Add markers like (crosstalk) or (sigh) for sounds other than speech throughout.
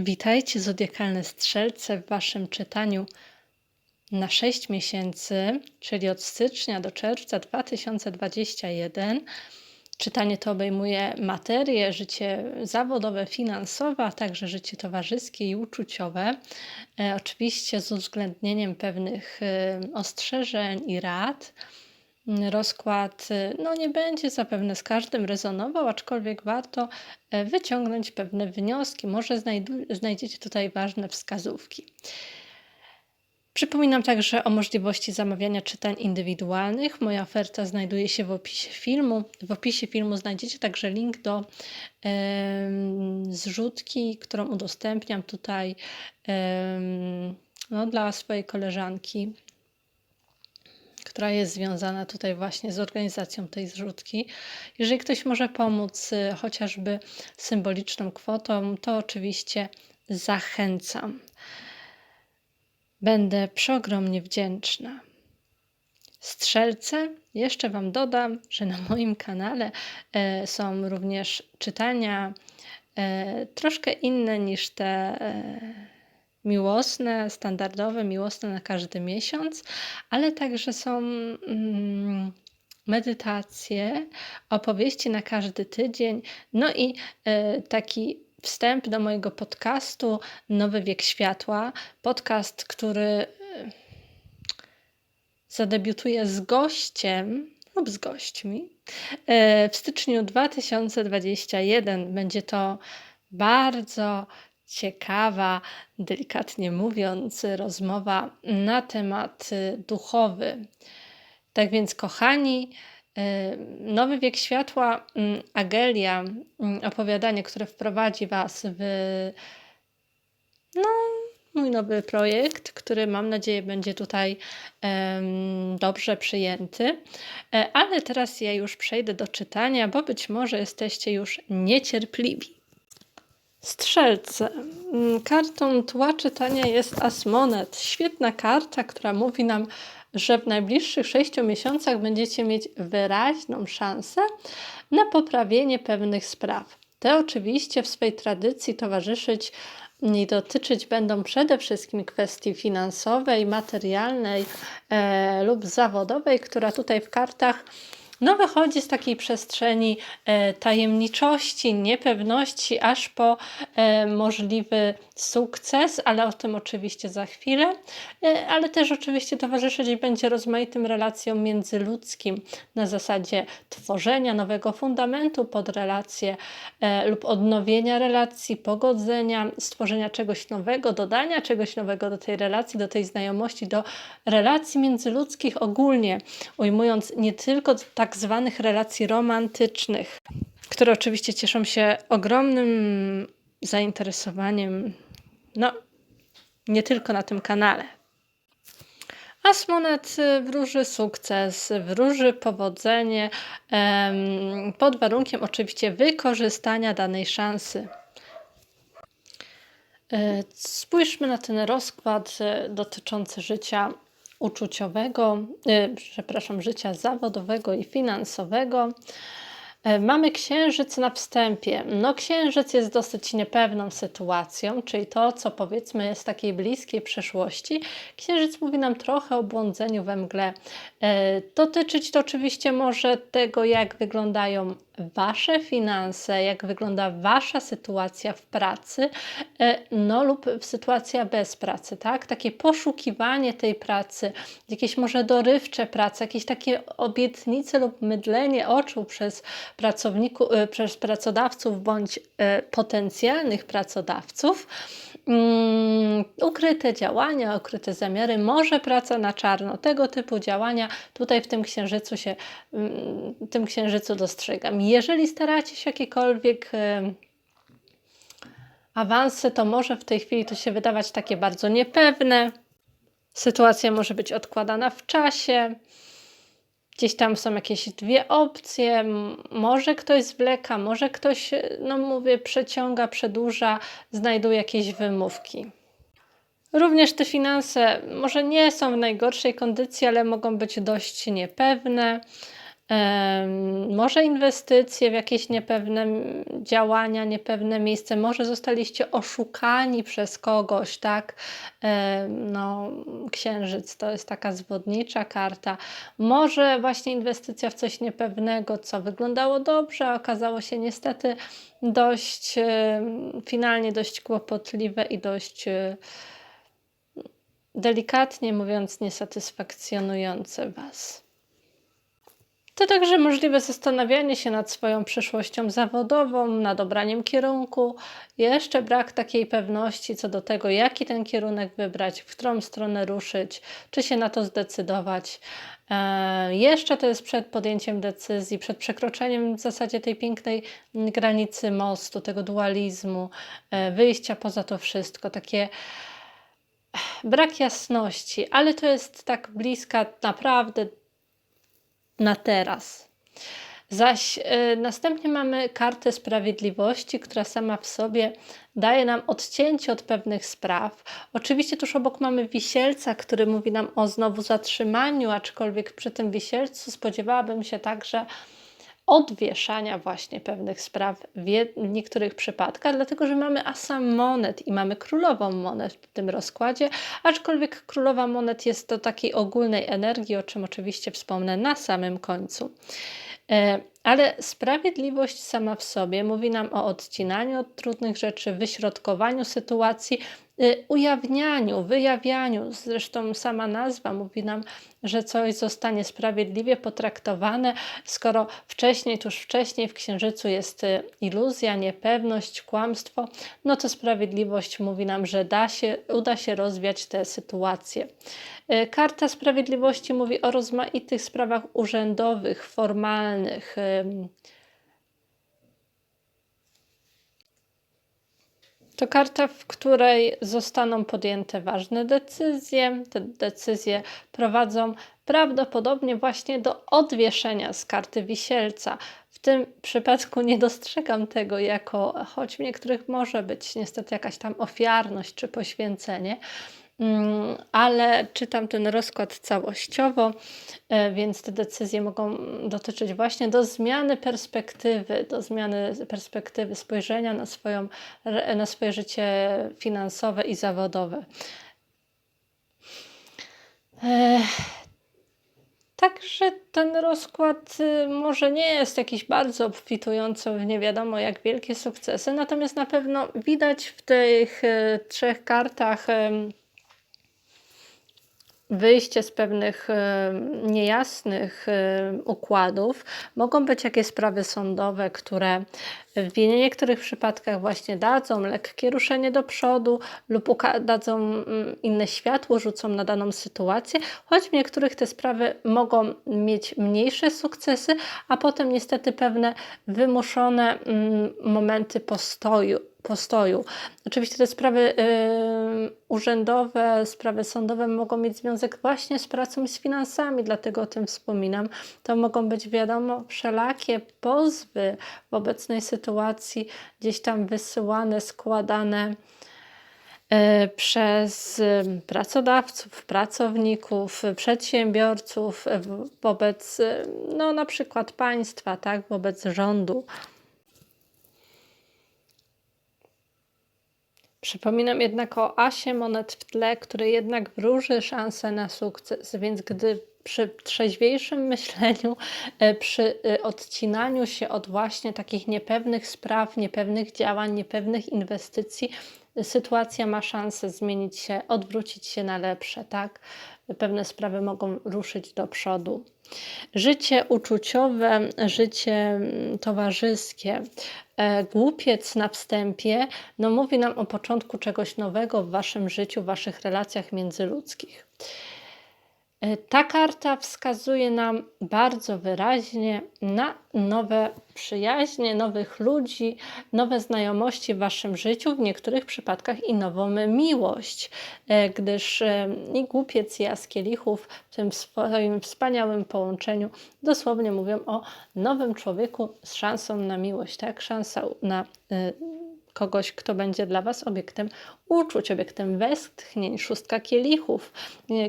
Witajcie, zodiakalne strzelce, w Waszym czytaniu na 6 miesięcy, czyli od stycznia do czerwca 2021. Czytanie to obejmuje materię, życie zawodowe, finansowe, a także życie towarzyskie i uczuciowe. E, oczywiście z uwzględnieniem pewnych e, ostrzeżeń i rad. Rozkład y, no, nie będzie zapewne z każdym rezonował, aczkolwiek warto e, wyciągnąć pewne wnioski. Może znajdziecie tutaj ważne wskazówki. Przypominam także o możliwości zamawiania czytań indywidualnych. Moja oferta znajduje się w opisie filmu. W opisie filmu znajdziecie także link do e, zrzutki, którą udostępniam tutaj e, no, dla swojej koleżanki która jest związana tutaj właśnie z organizacją tej zrzutki. Jeżeli ktoś może pomóc y, chociażby symboliczną kwotą, to oczywiście zachęcam. Będę przeogromnie wdzięczna. Strzelce, jeszcze Wam dodam, że na moim kanale e, są również czytania e, troszkę inne niż te e, miłosne, standardowe, miłosne na każdy miesiąc, ale także są mm, medytacje, opowieści na każdy tydzień, no i y, taki wstęp do mojego podcastu Nowy Wiek Światła. Podcast, który e, zadebiutuje z gościem lub z gośćmi. E, w styczniu 2021 będzie to bardzo ciekawa, delikatnie mówiąc, rozmowa na temat y, duchowy. Tak więc, kochani, y, Nowy Wiek Światła, mm, Agelia, mm, opowiadanie, które wprowadzi Was w no, mój nowy projekt, który mam nadzieję będzie tutaj um, dobrze przyjęty. E, ale teraz ja już przejdę do czytania, bo być może jesteście już niecierpliwi. Strzelce. Mm, kartą tła czytania jest Asmonet. Świetna karta, która mówi nam, że w najbliższych sześciu miesiącach będziecie mieć wyraźną szansę na poprawienie pewnych spraw. Te oczywiście w swej tradycji towarzyszyć i dotyczyć będą przede wszystkim kwestii finansowej, materialnej e, lub zawodowej, która tutaj w kartach no wychodzi z takiej przestrzeni e, tajemniczości, niepewności, aż po e, możliwy sukces, ale o tym oczywiście za chwilę, e, ale też oczywiście towarzyszyć będzie rozmaitym relacjom międzyludzkim na zasadzie tworzenia nowego fundamentu pod relacje lub odnowienia relacji, pogodzenia, stworzenia czegoś nowego, dodania czegoś nowego do tej relacji, do tej znajomości, do relacji międzyludzkich ogólnie, ujmując nie tylko tak tak zwanych relacji romantycznych, które oczywiście cieszą się ogromnym zainteresowaniem, no nie tylko na tym kanale. Asmonet wróży sukces, wróży powodzenie, pod warunkiem oczywiście wykorzystania danej szansy. E, spójrzmy na ten rozkład e, dotyczący życia uczuciowego, y, przepraszam, życia zawodowego i finansowego. E, mamy księżyc na wstępie. No, księżyc jest dosyć niepewną sytuacją, czyli to, co powiedzmy jest takiej bliskiej przeszłości. Księżyc mówi nam trochę o błądzeniu we mgle. E, dotyczyć to oczywiście może tego, jak wyglądają Wasze finanse, jak wygląda Wasza sytuacja w pracy, e, no lub sytuacja bez pracy, tak? Takie poszukiwanie tej pracy, jakieś może dorywcze prace, jakieś takie obietnice lub mydlenie oczu przez e, przez pracodawców bądź e, potencjalnych pracodawców um, ukryte działania, ukryte zamiary, może praca na czarno. Tego typu działania tutaj w tym księżycu się, um, tym księżycu dostrzegam. Jeżeli staracie się jakiekolwiek um, awanse, to może w tej chwili to się wydawać takie bardzo niepewne. Sytuacja może być odkładana w czasie. Gdzieś tam są jakieś dwie opcje, może ktoś zwleka, może ktoś, no mówię, przeciąga, przedłuża, znajduje jakieś wymówki. Również te finanse może nie są w najgorszej kondycji, ale mogą być dość niepewne. Może inwestycje w jakieś niepewne działania, niepewne miejsce, może zostaliście oszukani przez kogoś, tak? No, księżyc to jest taka zwodnicza karta. Może właśnie inwestycja w coś niepewnego, co wyglądało dobrze, a okazało się niestety dość finalnie dość kłopotliwe i dość e, delikatnie mówiąc niesatysfakcjonujące Was. To także możliwe zastanawianie się nad swoją przyszłością zawodową, nad obraniem kierunku. Jeszcze brak takiej pewności co do tego, jaki ten kierunek wybrać, w którą stronę ruszyć, czy się na to zdecydować. E, jeszcze to jest przed podjęciem decyzji, przed przekroczeniem w zasadzie tej pięknej granicy mostu, tego dualizmu, e, wyjścia poza to wszystko, takie brak jasności, ale to jest tak bliska naprawdę na teraz. Zaś y, następnie mamy kartę sprawiedliwości, która sama w sobie daje nam odcięcie od pewnych spraw. Oczywiście tuż obok mamy wisielca, który mówi nam o znowu zatrzymaniu, aczkolwiek przy tym wisielcu spodziewałabym się także odwieszania właśnie pewnych spraw w, niektórych przypadkach, dlatego że mamy asa monet i mamy królową monet w tym rozkładzie, aczkolwiek królowa monet jest do takiej ogólnej energii, o czym oczywiście wspomnę na samym końcu. E, ale sprawiedliwość sama w sobie mówi nam o odcinaniu od trudnych rzeczy, wyśrodkowaniu sytuacji, ujawnianiu, wyjawianiu. Zresztą sama nazwa mówi nam, że coś zostanie sprawiedliwie potraktowane, skoro wcześniej, tuż wcześniej w księżycu jest y, iluzja, niepewność, kłamstwo, no to sprawiedliwość mówi nam, że da się, uda się rozwiać te sytuacje. Y, Karta Sprawiedliwości mówi o rozmaitych sprawach urzędowych, formalnych, to karta, w której zostaną podjęte ważne decyzje. Te decyzje prowadzą prawdopodobnie właśnie do odwieszenia z karty wisielca. W tym przypadku nie dostrzegam tego jako, choć w niektórych może być niestety jakaś tam ofiarność czy poświęcenie, ale czytam ten rozkład całościowo, e, więc te decyzje mogą dotyczyć właśnie do zmiany perspektywy, do zmiany perspektywy spojrzenia na, swoją, na swoje życie finansowe i zawodowe. E, także ten rozkład y, może nie jest jakiś bardzo obfitujący w nie wiadomo jak wielkie sukcesy, natomiast na pewno widać w tych y, trzech kartach wyjście z pewnych e, niejasnych e, układów. Mogą być jakieś sprawy sądowe, które w niektórych przypadkach właśnie dadzą lekkie ruszenie do przodu lub dadzą mm, inne światło, rzucą na daną sytuację, choć w niektórych te sprawy mogą mieć mniejsze sukcesy, a potem niestety pewne wymuszone mm, momenty postoju postoju. Oczywiście te sprawy y, urzędowe, sprawy sądowe mogą mieć związek właśnie z pracą i z finansami, dlatego o tym wspominam. To mogą być, wiadomo, wszelakie pozwy w obecnej sytuacji, gdzieś tam wysyłane, składane y, przez pracodawców, pracowników, przedsiębiorców wobec no, na przykład państwa, tak, wobec rządu. Przypominam jednak o asie monet w tle, który jednak wróży szansę na sukces, więc gdy przy trzeźwiejszym myśleniu, e, przy e, odcinaniu się od właśnie takich niepewnych spraw, niepewnych działań, niepewnych inwestycji, sytuacja ma szansę zmienić się, odwrócić się na lepsze, tak? Pewne sprawy mogą ruszyć do przodu. Życie uczuciowe, życie mm, towarzyskie, e, głupiec na wstępie, no mówi nam o początku czegoś nowego w waszym życiu, w waszych relacjach międzyludzkich. E, ta karta wskazuje nam bardzo wyraźnie na nowe przyjaźnie, nowych ludzi, nowe znajomości w waszym życiu, w niektórych przypadkach i nową miłość, e, gdyż e, i głupiec i Askielichów w tym swoim wspaniałym połączeniu dosłownie mówią o nowym człowieku z szansą na miłość, tak? Szansa na kogoś, kto będzie dla Was obiektem uczuć, obiektem westchnień, szóstka kielichów,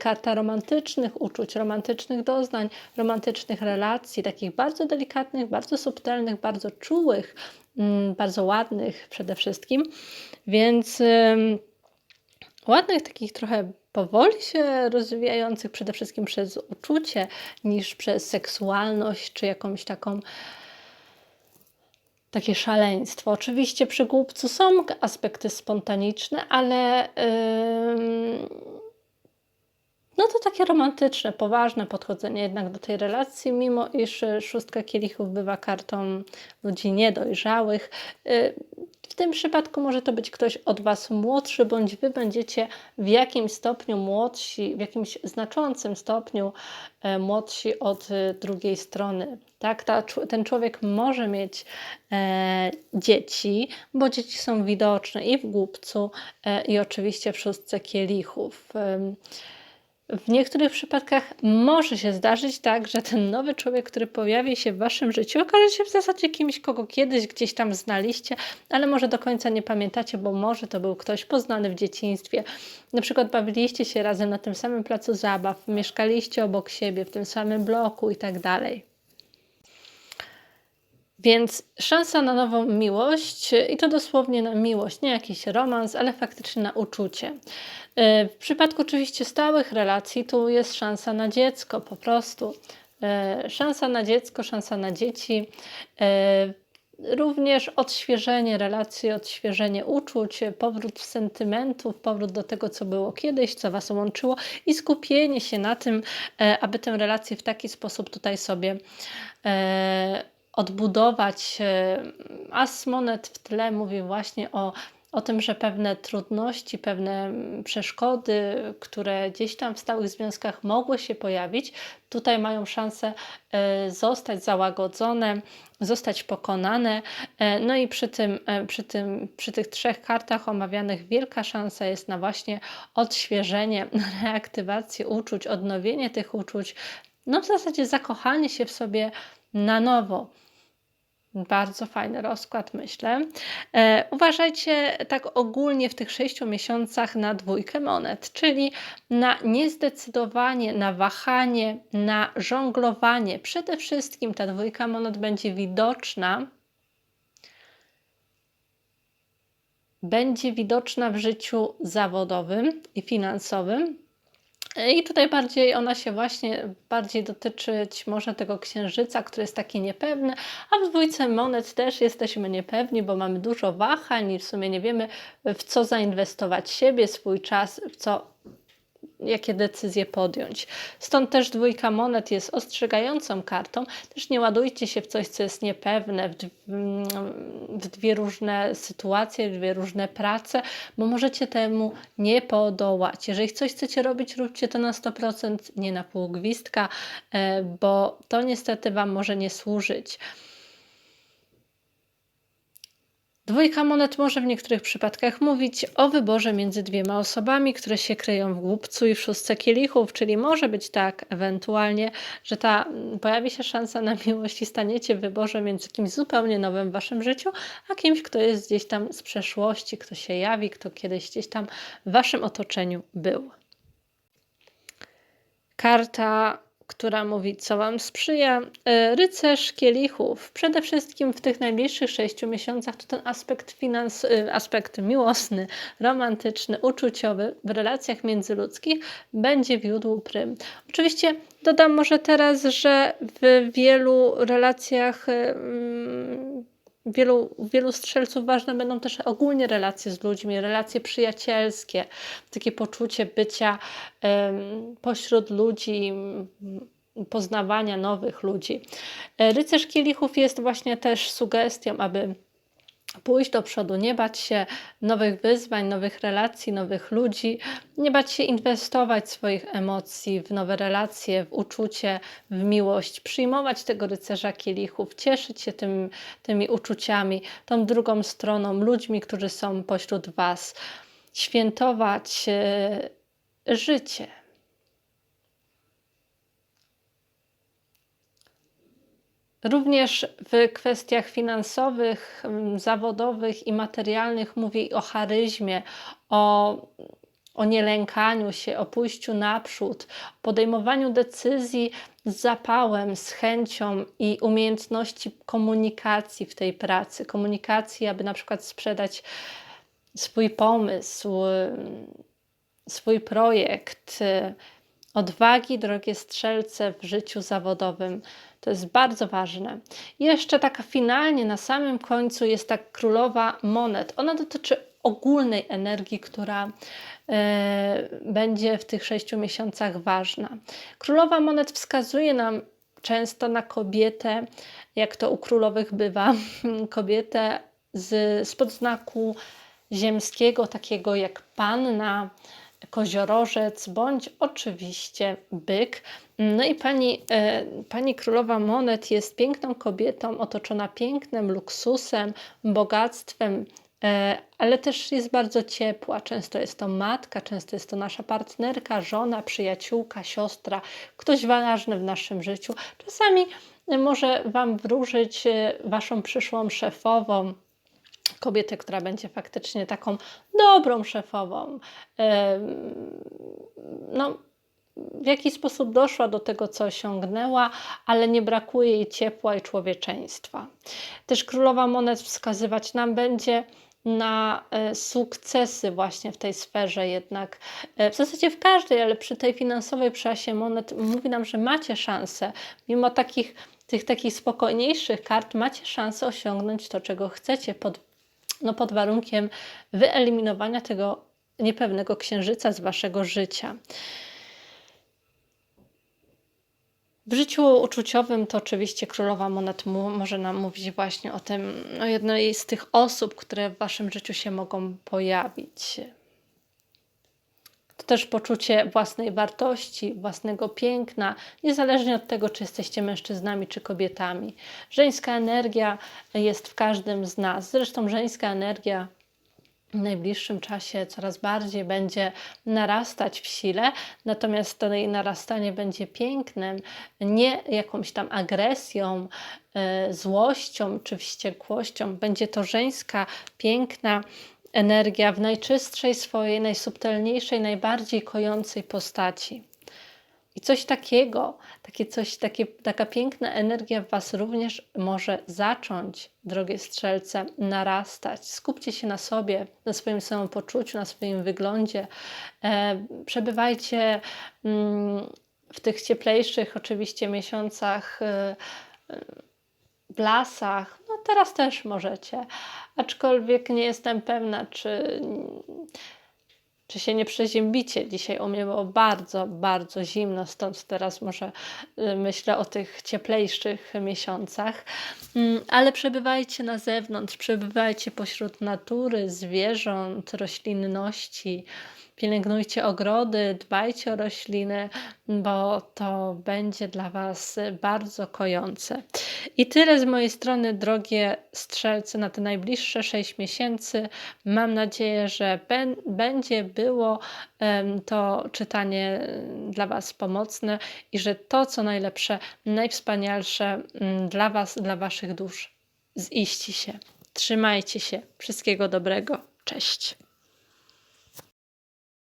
karta romantycznych uczuć, romantycznych doznań, romantycznych relacji, takich bardzo delikatnych, bardzo subtelnych, bardzo czułych, mm, bardzo ładnych przede wszystkim. Więc ładnych, takich trochę powoli się rozwijających, przede wszystkim przez uczucie, niż przez seksualność czy jakąś taką takie szaleństwo. Oczywiście przy głupcu są aspekty spontaniczne, ale yy, no to takie romantyczne, poważne podchodzenie jednak do tej relacji, mimo iż szóstka kielichów bywa kartą ludzi niedojrzałych. Yy, w tym przypadku może to być ktoś od Was młodszy, bądź Wy będziecie w jakimś stopniu młodsi, w jakimś znaczącym stopniu e, młodsi od e, drugiej strony. Tak? Ta, ten człowiek może mieć e, dzieci, bo dzieci są widoczne i w głupcu, e, i oczywiście w szóstce kielichów. E, w niektórych przypadkach może się zdarzyć tak, że ten nowy człowiek, który pojawi się w waszym życiu, okaże się w zasadzie kimś, kogo kiedyś gdzieś tam znaliście, ale może do końca nie pamiętacie, bo może to był ktoś poznany w dzieciństwie. Na przykład bawiliście się razem na tym samym placu zabaw, mieszkaliście obok siebie, w tym samym bloku i tak dalej. Więc szansa na nową miłość, i to dosłownie na miłość, nie jakiś romans, ale faktycznie na uczucie. E, w przypadku oczywiście stałych relacji, tu jest szansa na dziecko po prostu. E, szansa na dziecko, szansa na dzieci. E, również odświeżenie relacji, odświeżenie uczuć, powrót sentymentów, powrót do tego, co było kiedyś, co Was łączyło i skupienie się na tym, aby tę relację w taki sposób tutaj sobie odbudować. As Monet w tle mówi właśnie o o tym, że pewne trudności, pewne przeszkody, które gdzieś tam w stałych związkach mogły się pojawić, tutaj mają szansę e, zostać załagodzone, zostać pokonane. E, no i przy, tym, e, przy, tym, przy tych trzech kartach omawianych wielka szansa jest na właśnie odświeżenie, (laughs) reaktywację uczuć, odnowienie tych uczuć, no w zasadzie zakochanie się w sobie na nowo. Bardzo fajny rozkład, myślę. E, uważajcie tak ogólnie w tych sześciu miesiącach na dwójkę monet, czyli na niezdecydowanie, na wahanie, na żonglowanie. Przede wszystkim ta dwójka monet będzie widoczna. Będzie widoczna w życiu zawodowym i finansowym, i tutaj bardziej ona się właśnie bardziej dotyczyć może tego księżyca, który jest taki niepewny, a w dwójce monet też jesteśmy niepewni, bo mamy dużo wahań i w sumie nie wiemy w co zainwestować siebie, swój czas, w co jakie decyzje podjąć. Stąd też dwójka monet jest ostrzegającą kartą. Też nie ładujcie się w coś, co jest niepewne, w, dwie różne sytuacje, dwie różne prace, bo możecie temu nie podołać. Jeżeli coś chcecie robić, róbcie to na 100%, nie na pół gwizdka, e, bo to niestety Wam może nie służyć. Dwójka monet może w niektórych przypadkach mówić o wyborze między dwiema osobami, które się kryją w głupcu i w szóstce kielichów, czyli może być tak ewentualnie, że ta pojawi się szansa na miłość i staniecie w wyborze między kimś zupełnie nowym w waszym życiu, a kimś, kto jest gdzieś tam z przeszłości, kto się jawi, kto kiedyś gdzieś tam w waszym otoczeniu był. Karta która mówi, co Wam sprzyja. E, rycerz kielichów. Przede wszystkim w tych najbliższych sześciu miesiącach to ten aspekt, finans, e, aspekt miłosny, romantyczny, uczuciowy w relacjach międzyludzkich będzie wiódł prym. Oczywiście dodam może teraz, że w wielu relacjach wielu, wielu strzelców ważne będą też ogólnie relacje z ludźmi, relacje przyjacielskie, takie poczucie bycia pośród ludzi, poznawania nowych ludzi. E, rycerz kielichów jest właśnie też sugestią, aby pójść do przodu, nie bać się nowych wyzwań, nowych relacji, nowych ludzi, nie bać się inwestować swoich emocji w nowe relacje, w uczucie, w miłość, przyjmować tego rycerza kielichów, cieszyć się tym, tymi uczuciami, tą drugą stroną, ludźmi, którzy są pośród Was, świętować e, życie. Również w kwestiach finansowych, mm, zawodowych i materialnych mówi o charyzmie, o, o nielękaniu się, o pójściu naprzód, podejmowaniu decyzji z zapałem, z chęcią i umiejętności komunikacji w tej pracy. Komunikacji, aby na przykład sprzedać swój pomysł, swój projekt. Odwagi, drogie strzelce, w życiu zawodowym. To jest bardzo ważne. Jeszcze taka finalnie, na samym końcu jest ta królowa monet. Ona dotyczy ogólnej energii, która e, będzie w tych sześciu miesiącach ważna. Królowa monet wskazuje nam często na kobietę, jak to u królowych bywa, (laughs) kobietę z, z podznaku ziemskiego, takiego jak panna, koziorożec bądź oczywiście byk. No i pani, e, pani królowa Monet jest piękną kobietą, otoczona pięknem, luksusem, bogactwem, e, ale też jest bardzo ciepła. Często jest to matka, często jest to nasza partnerka, żona, przyjaciółka, siostra, ktoś ważny w naszym życiu. Czasami może Wam wróżyć e, Waszą przyszłą szefową, kobietę, która będzie faktycznie taką dobrą szefową. No, w jaki sposób doszła do tego, co osiągnęła, ale nie brakuje jej ciepła i człowieczeństwa. Też królowa monet wskazywać nam będzie na e, sukcesy właśnie w tej sferze jednak. E, w zasadzie w każdej, ale przy tej finansowej przesie monet mówi nam, że macie szansę, mimo takich tych takich spokojniejszych kart, macie szansę osiągnąć to, czego chcecie pod no pod warunkiem wyeliminowania tego niepewnego księżyca z waszego życia. W życiu uczuciowym to oczywiście królowa monet może nam mówić właśnie o tym, o jednej z tych osób, które w waszym życiu się mogą pojawić. Też poczucie własnej wartości, własnego piękna, niezależnie od tego, czy jesteście mężczyznami czy kobietami. Żeńska energia jest w każdym z nas. Zresztą żeńska energia w najbliższym czasie coraz bardziej będzie narastać w sile, natomiast to jej narastanie będzie pięknym, nie jakąś tam agresją, e, złością czy wściekłością. Będzie to żeńska, piękna energia w najczystszej swojej, najsubtelniejszej, najbardziej kojącej postaci. I coś takiego, takie coś, takie, taka piękna energia w Was również może zacząć, drogie strzelce, narastać. Skupcie się na sobie, na swoim samopoczuciu, na swoim wyglądzie. E, przebywajcie mm, w tych cieplejszych, oczywiście, miesiącach. E, w lasach, teraz też możecie, aczkolwiek nie jestem pewna, czy, czy się nie przeziębicie. Dzisiaj u mnie było bardzo, bardzo zimno, stąd teraz może y, myślę o tych cieplejszych miesiącach. Mm, ale przebywajcie na zewnątrz, przebywajcie pośród natury, zwierząt, roślinności pielęgnujcie ogrody, dbajcie o rośliny, bo to będzie dla Was bardzo kojące. I tyle z mojej strony, drogie strzelce, na te najbliższe 6 miesięcy. Mam nadzieję, że będzie było to czytanie dla Was pomocne i że to, co najlepsze, najwspanialsze dla Was, dla Waszych dusz, ziści się. Trzymajcie się. Wszystkiego dobrego. Cześć.